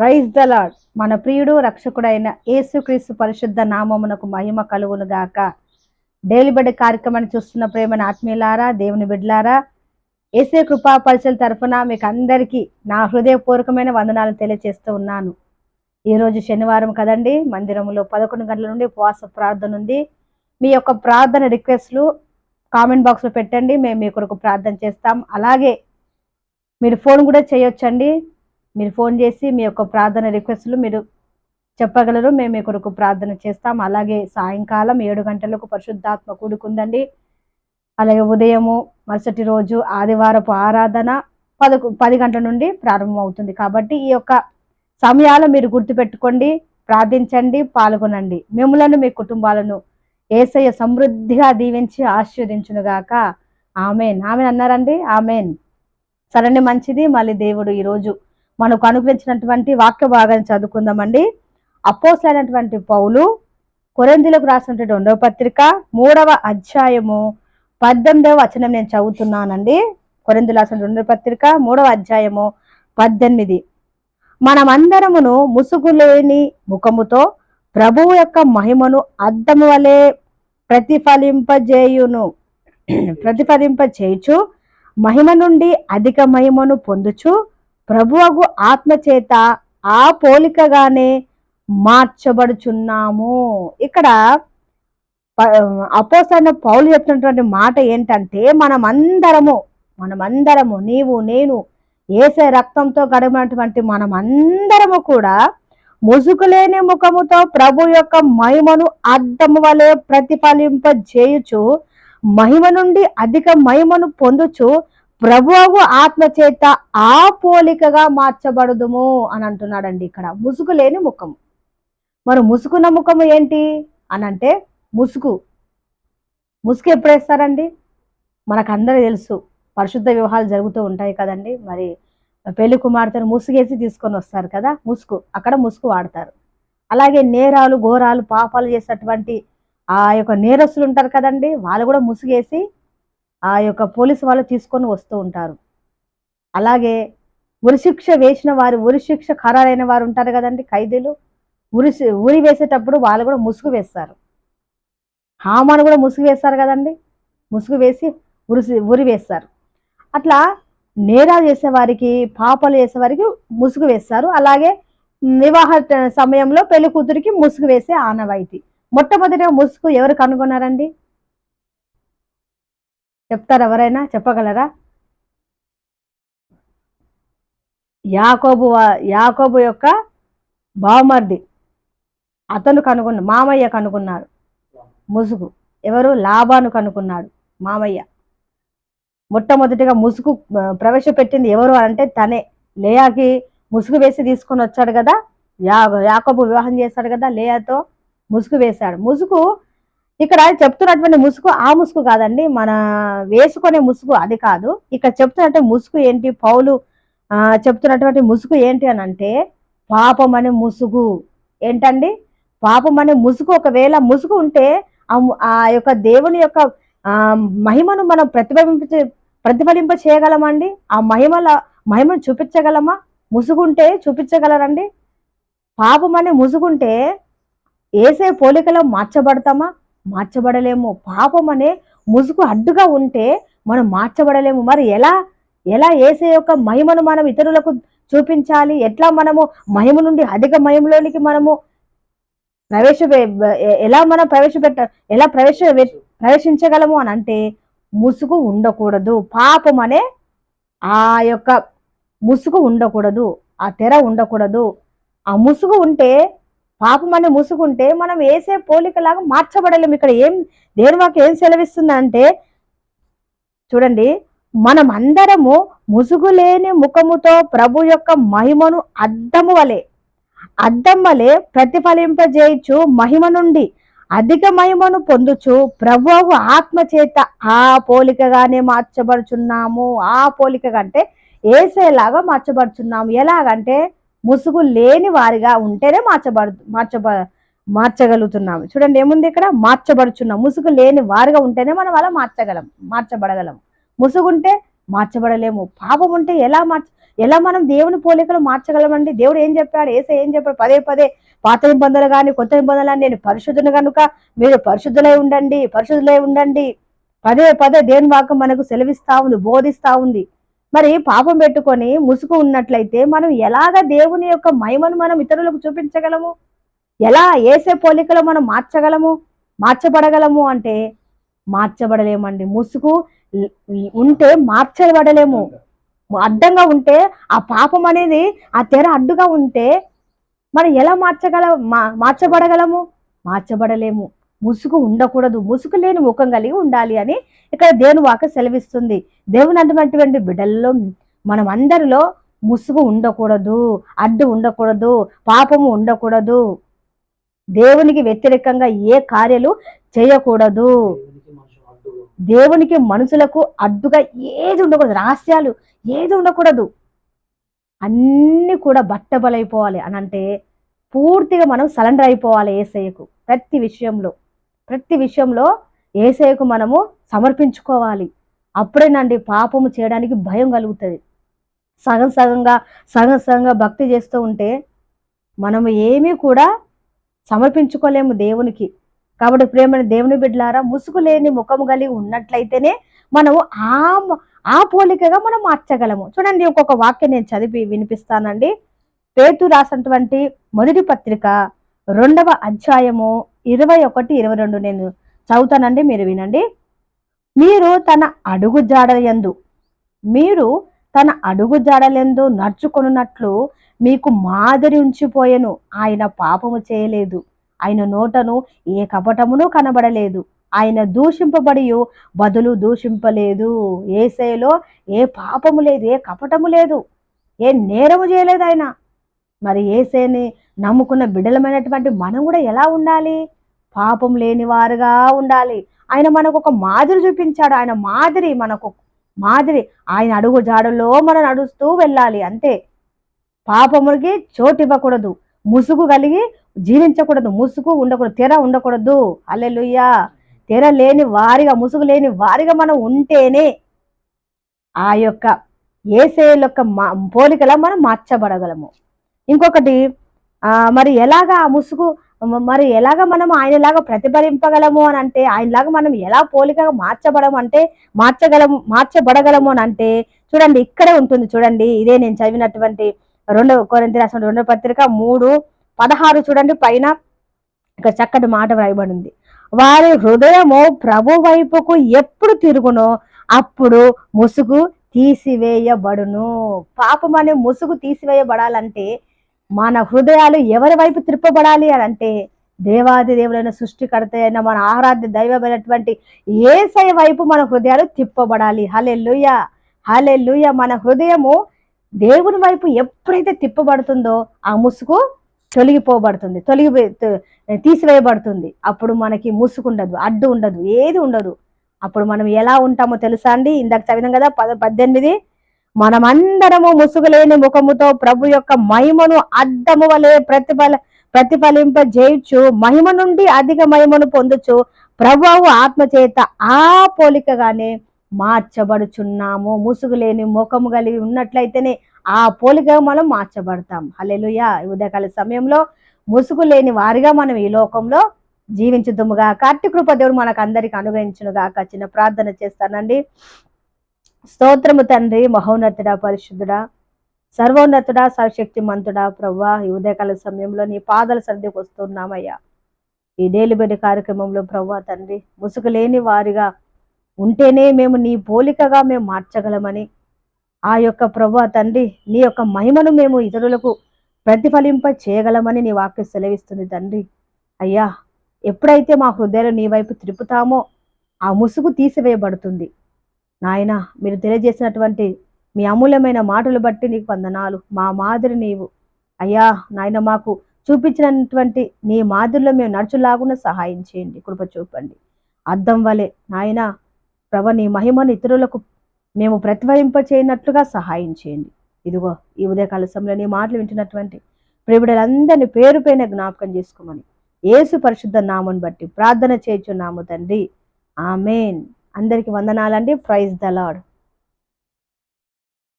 Praise the lord మన ప్రియుడు రక్షకుడైన యేసుక్రీస్తు పరిశుద్ధ నామమునకు మహిమ కలుగును గాక. డైలీ బెడ్ కార్యక్రమాన్ని చూస్తున్న ప్రేమని ఆత్మీయులారా దేవుని బిడ్లారా ఏసే కృపా పరిచయ తరఫున మీకు అందరికీ నా హృదయపూర్వకమైన వందనాలు తెలియజేస్తూ ఉన్నాను. ఈరోజు శనివారం కదండి మందిరంలో పదకొండు గంటల నుండి ఉపవాస ప్రార్థన ఉంది. మీ యొక్క ప్రార్థన రిక్వెస్ట్లు కామెంట్ బాక్స్లో పెట్టండి మేము మీ కొరకు ప్రార్థన చేస్తాం. అలాగే మీరు ఫోన్ కూడా చేయొచ్చండి. మీరు ఫోన్ చేసి మీ యొక్క ప్రార్థన రిక్వెస్ట్లు మీరు చెప్పగలరు. మేము మీ కొరకు ప్రార్థన చేస్తాం. అలాగే సాయంకాలం ఏడు గంటలకు పరిశుద్ధాత్మ కూడుకుందండి. అలాగే ఉదయము మరుసటి రోజు ఆదివారపు ఆరాధన పదకు పది గంటల నుండి ప్రారంభం అవుతుంది కాబట్టి ఈ యొక్క సమయాలు మీరు గుర్తుపెట్టుకోండి ప్రార్థించండి పాల్గొనండి. మిమ్మలను మీ కుటుంబాలను ఏసయ్య సమృద్ధిగా దీవించి ఆశీర్వదించునుగాక. ఆమెన్. ఆమెన్ అన్నారండి? ఆమెన్. సరండి మంచిది. మళ్ళీ దేవుడు ఈరోజు మనకు అనుగ్రహించినటువంటి వాక్య భాగాన్ని చదువుకుందామండి. అపోసైనటువంటి పౌలు కొరిందులకు రాసినటువంటి రెండవ పత్రిక మూడవ అధ్యాయము పద్దెనిమిదవ వచనం నేను చదువుతున్నానండి. కొరిందులు రాసిన రెండవ పత్రిక మూడవ అధ్యాయము పద్దెనిమిది. మనమందరమును ముసుగులేని ముఖముతో ప్రభువు యొక్క మహిమను అద్దము వలె ప్రతిఫలింపజేయును. ప్రతిఫలింపచేయుచు మహిమ నుండి అధిక మహిమను పొందుచు ప్రభువగు ఆత్మ చేత ఆ పోలికగానే మార్చబడుచున్నాము. ఇక్కడ అపోసైన పౌలు చెప్తున్నటువంటి మాట ఏంటంటే మనమందరము మనమందరము నీవు నేను ఏసే రక్తంతో గడిపినటువంటి మనమందరము కూడా ముసుగులేని ముఖముతో ప్రభు యొక్క మహిమను అద్దము వలె ప్రతిఫలింపజేయుచు మహిమ నుండి అధిక మహిమను పొందుచు ప్రభువు ఆత్మ చేత ఆ పోలికగా మార్చబడదుము అని అంటున్నాడండి ఇక్కడ. ముసుగు లేని ముఖము. మరి ముసుకున్న ముఖము ఏంటి అని అంటే ముసుగు. ముసుగు ఎప్పుడు వేస్తారండి? మనకందరూ తెలుసు. పరిశుద్ధ వివాహాలు జరుగుతూ ఉంటాయి కదండి. మరి పెళ్ళి కుమార్తెను ముసుగేసి తీసుకొని వస్తారు కదా ముసుగు. అక్కడ ముసుగు వాడతారు. అలాగే నేరాలు ఘోరాలు పాపాలు చేసినటువంటి ఆ యొక్క నేరస్తులు ఉంటారు కదండి. వాళ్ళు కూడా ముసుగేసి ఆ యొక్క పోలీసు వాళ్ళు తీసుకొని వస్తూ ఉంటారు. అలాగే ఉరిశిక్ష వేసిన వారు ఉరిశిక్ష ఖరారైన వారు ఉంటారు కదండి ఖైదీలు. ఉరి ఉరి వేసేటప్పుడు వాళ్ళు కూడా ముసుగు వేస్తారు. హామాను కూడా ముసుగు వేస్తారు కదండి. ముసుగు వేసి ఉరిసి ఉరి వేస్తారు. అట్లా నేరాలు చేసేవారికి పాపాలు చేసేవారికి ముసుగు వేస్తారు. అలాగే వివాహ సమయంలో పెళ్ళి కూతురికి ముసుగు వేసే ఆనవాయితీ. మొట్టమొదటిగా ముసుగు ఎవరు కనుగొన్నారండి? చెప్తారు ఎవరైనా? చెప్పగలరా? యాకోబు యాకోబు యొక్క బావమర్ది. అతను కనుగొన్న మామయ్య కనుగొన్నారు. ముసుగు. ఎవరు? లాభాను కనుక్కున్నాడు మామయ్య. మొట్టమొదటిగా ముసుగు ప్రవేశపెట్టింది ఎవరు అంటే తనే. లేయాకి ముసుగు వేసి తీసుకొని వచ్చాడు కదా? యా యాకోబు వివాహం చేశాడు కదా? లేయాతో ముసుగు వేశాడు. ముసుగు ఇక్కడ చెప్తున్నటువంటి ముసుగు ఆ ముసుగు కాదండి మన వేసుకునే ముసుగు అది కాదు. ఇక్కడ చెప్తున్నట్టు ముసుగు ఏంటి? పౌలు చెప్తున్నటువంటి ముసుగు ఏంటి అని అంటే పాపం అనే ముసుగు. ఏంటండి? పాపం అనే ముసుగు ఒకవేళ ముసుగు ఉంటే ఆ యొక్క దేవుని యొక్క మహిమను మనం ప్రతిఫలింప ప్రతిఫలింప చేయగలమండి? ఆ మహిమల మహిమను చూపించగలమా? ముసుగుంటే చూపించగలరండి? పాపం అనే ముసుగుంటే ఏసే పోలికలో మార్చబడతామా? మార్చబడలేము. పాపం అనే ముసుగు అడ్డుగా ఉంటే మనం మార్చబడలేము. మరి ఎలా? ఎలా ఏసే యొక్క మహిమను మనం ఇతరులకు చూపించాలి? ఎట్లా మనము మహిమ నుండి అధిక మహిమలోనికి మనము ప్రవేశ ఎలా మనం ప్రవేశపెట్ట ఎలా ప్రవేశ ప్రవేశించగలము అని అంటే ముసుగు ఉండకూడదు. పాపం అనే ఆ యొక్క ముసుగు ఉండకూడదు. ఆ తెర ఉండకూడదు. ఆ ముసుగు ఉంటే పాపం అని ముసుగు మనం వేసే పోలికలాగా మార్చబడలేము ఇక్కడ ఏం దేని మాకు ఏం సెలవిస్తుందంటే చూడండి మనం అందరము ముసుగులేని ముఖముతో ప్రభు యొక్క మహిమను అద్దము వలె అద్దం వలె ప్రతిఫలింపజేయచ్చు మహిమ నుండి అధిక మహిమను పొందుచు ప్రభువు ఆత్మ చేత ఆ పోలికగానే మార్చబడుచున్నాము. ఆ పోలిక కంటే ఏసేలాగా మార్చబడుచున్నాము. ఎలాగంటే ముసుగు లేని వారిగా ఉంటేనే మార్చబడు మార్చబ మార్చగలుగుతున్నాము. చూడండి ఏముంది ఇక్కడ? మార్చబడుచున్నాం. ముసుగు లేని వారిగా ఉంటేనే మనం అలా మార్చగలం మార్చబడగలం. ముసుగుంటే మార్చబడలేము. పాపం ఉంటే ఎలా మార్చ ఎలా మనం దేవుని పోలికలు మార్చగలమండి? దేవుడు ఏం చెప్పాడు? ఏసే ఏం చెప్పాడు? పదే పదే పాత నిబంధనలు కానీ కొత్త నిబంధనలు కానీ నేను పరిశుద్ధుని కనుక మీరు పరిశుద్ధులై ఉండండి పరిశుద్ధులై ఉండండి. పదే పదే దేవుని వాక్యం మనకు సెలవిస్తా ఉంది బోధిస్తా ఉంది. మరి పాపం పెట్టుకొని ముసుగు ఉన్నట్లయితే మనం ఎలాగ దేవుని యొక్క మహిమను మనం ఇతరులకు చూపించగలము? ఎలా ఏసే పోలికలో మనం మార్చగలము? మార్చబడగలము అంటే మార్చబడలేమండి. ముసుగు ఉంటే మార్చబడలేము. అడ్డంగా ఉంటే ఆ పాపం అనేది ఆ తెర అడ్డుగా ఉంటే మనం ఎలా మార్చగల మా- మార్చబడగలము? మార్చబడలేము. ముసుగు ఉండకూడదు. ముసుగు లేని ముఖం కలిగి ఉండాలి అని ఇక్కడ దేవుని వాక సెలవిస్తుంది. దేవుని అటువంటి బిడ్డల్లో మనం అందరిలో ముసుగు ఉండకూడదు అడ్డు ఉండకూడదు పాపము ఉండకూడదు. దేవునికి వ్యతిరేకంగా ఏ కార్యాలు చేయకూడదు. దేవునికి మనుషులకు అడ్డుగా ఏది ఉండకూడదు. రహస్యాలు ఏది ఉండకూడదు. అన్నీ కూడా బట్టబలైపోవాలి అని అంటే పూర్తిగా మనం సరెండర్ అయిపోవాలి ఏసయ్యకు ప్రతి విషయంలో. ప్రతి విషయంలో ఏసయ్యకు మనము సమర్పించుకోవాలి. అప్పుడేనండి పాపము చేయడానికి భయం కలుగుతుంది. సగం సగంగా సగం సగంగా భక్తి చేస్తూ ఉంటే మనము ఏమీ కూడా సమర్పించుకోలేము దేవునికి. కాబట్టి ప్రేమని దేవుని బిడ్డలారా ముసుగు లేని ముఖము కలిగి ఉన్నట్లయితేనే మనము ఆ ఆ పోలికగా మనం మార్చగలము. చూడండి ఒక్కొక్క వాక్యం నేను చదివి వినిపిస్తానండి. పేతు రాసినటువంటి మొదటి పత్రిక రెండవ అధ్యాయము ఇరవై ఒకటి ఇరవై రెండు నేను చదువుతానండి మీరు వినండి. మీరు తన అడుగు జాడలందు మీరు తన అడుగు జాడలందు నడుచుకొనున్నట్లు మీకు మాదిరి ఉంచిపోయెను. ఆయన పాపము చేయలేదు. ఆయన నోటను ఏ కపటమును కనబడలేదు. ఆయన దూషింపబడి బదులు దూషింపలేదు. ఏసేలో ఏ పాపము లేదు ఏ కపటము లేదు. ఏ నేరము చేయలేదు ఆయన. మరి ఏసేని నమ్ముకున్న బిడ్డలమైనటువంటి మనం కూడా ఎలా ఉండాలి? పాపం లేని వారుగా ఉండాలి. ఆయన మనకు ఒక మాదిరి చూపించాడు. ఆయన మాదిరి మనకు మాదిరి ఆయన అడుగు జాడలో మనం నడుస్తూ వెళ్ళాలి. అంతే. పాపములకి చోటు ఇవ్వకూడదు. ముసుగు కలిగి జీవించకూడదు. ముసుగు ఉండకూడదు. తెర ఉండకూడదు. అల్లెలుయ్యా తెర లేని వారిగా ముసుగు లేని వారిగా మనం ఉంటేనే ఆ యొక్క ఏసే యొక్క మా- పోలికలా మనం మార్చబడగలము. ఇంకొకటి మరి ఎలాగా ఆ ముసుగు మరి ఎలాగ మనం ఆయనలాగా ప్రతిఫలింపగలము అని అంటే ఆయనలాగా మనం ఎలా పోలికగా మార్చబడము అంటే మార్చగలము మార్చబడగలము అని అంటే చూడండి ఇక్కడే ఉంటుంది చూడండి ఇదే నేను చదివినటువంటి రెండవ కోరింత రాసిన రెండవ పత్రిక మూడు పదహారు చూడండి పైన ఇక్కడ చక్కటి మాట వ్రాయబడింది. వారి హృదయము ప్రభు వైపుకు ఎప్పుడు తిరుగునో అప్పుడు ముసుగు తీసివేయబడును. పాపం అనే ముసుగు తీసివేయబడాలంటే మన హృదయాలు ఎవరి వైపు త్రిప్పబడాలి అని అంటే దేవాది దేవులైన సృష్టికర్త అయిన మన ఆరాధ్య దైవమైనటువంటి ఏసై వైపు మన హృదయాలు తిప్పబడాలి. హలే లూయ హలే లూయ మన హృదయము దేవుని వైపు ఎప్పుడైతే తిప్పబడుతుందో ఆ ముసుగు తొలగిపోబడుతుంది తొలగి తీసివేయబడుతుంది. అప్పుడు మనకి ముసుగు ఉండదు అడ్డు ఉండదు ఏది ఉండదు. అప్పుడు మనం ఎలా ఉంటామో తెలుసా అండి? ఇందాక చదివినాం కదా పద పద్దెనిమిది మనమందరము ముసుగులేని ముఖముతో ప్రభు యొక్క మహిమను అద్దము వలె ప్రతిఫల ప్రతిఫలింప చేయొచ్చు మహిమ నుండి అధిక మహిమను పొందుచు ప్రభువు ఆత్మచేత ఆ పోలికగానే మార్చబడుచున్నాము. ముసుగులేని ముఖము కలిగి ఉన్నట్లయితేనే ఆ పోలికగా మనం మార్చబడతాం. హల్లెలూయా. ఉదయకాల సమయంలో ముసుగు లేని వారిగా మనం ఈ లోకంలో జీవించుదుముగా కట్టి కృప దేవుడు మనకు అందరికి అనుగ్రహించునుగాక. చిన్న ప్రార్థన చేస్తానండి. స్తోత్రము తండ్రి మహోన్నతుడా పరిశుద్ధుడా సర్వోన్నతుడా సర్వశక్తిమంతుడా ప్రవ్వా ఈ ఉదయకాల సమయంలో నీ పాదాల సర్దికి వస్తున్నామయ్యా. ఈ డైలీ బెడ్ కార్యక్రమంలో ప్రవ్వా తండ్రి ముసుగు లేని వారిగా ఉంటేనే మేము నీ పోలికగా మేము మార్చగలమని. ఆ యొక్క ప్రభా తండ్రి నీ యొక్క మహిమను మేము ఇతరులకు ప్రతిఫలింప చేయగలమని నీ వాక్యం సెలవిస్తుంది తండ్రి. అయ్యా ఎప్పుడైతే మా హృదయాలు నీ వైపు త్రిపుతామో ఆ ముసుగు తీసివేయబడుతుంది. నాయన మీరు తెలియజేసినటువంటి మీ అమూల్యమైన మాటలు బట్టి నీకు వందనాలు. మా మాదిరి నీవు. అయ్యా నాయన మాకు చూపించినటువంటి నీ మాదిరిలో మేము నడుచులాగున సహాయం చేయండి. కృప చూపండి. అద్దం వలె నాయన ప్రభ నీ మహిమను ఇతరులకు మేము ప్రతిఫలింప చేయనట్లుగా సహాయం చేయండి. ఇదిగో ఈ ఉదయకాల సమయంలో నీ మాటలు వింటున్నటువంటి ప్రియుడులందరినీ పేరు పైన జ్ఞాపకం చేసుకోమని ఏసు పరిశుద్ధ నామని బట్టి ప్రార్థన చేయుచున్నాము తండ్రి. ఆమెన్. అందరికి వందనాలండి. Praise the lord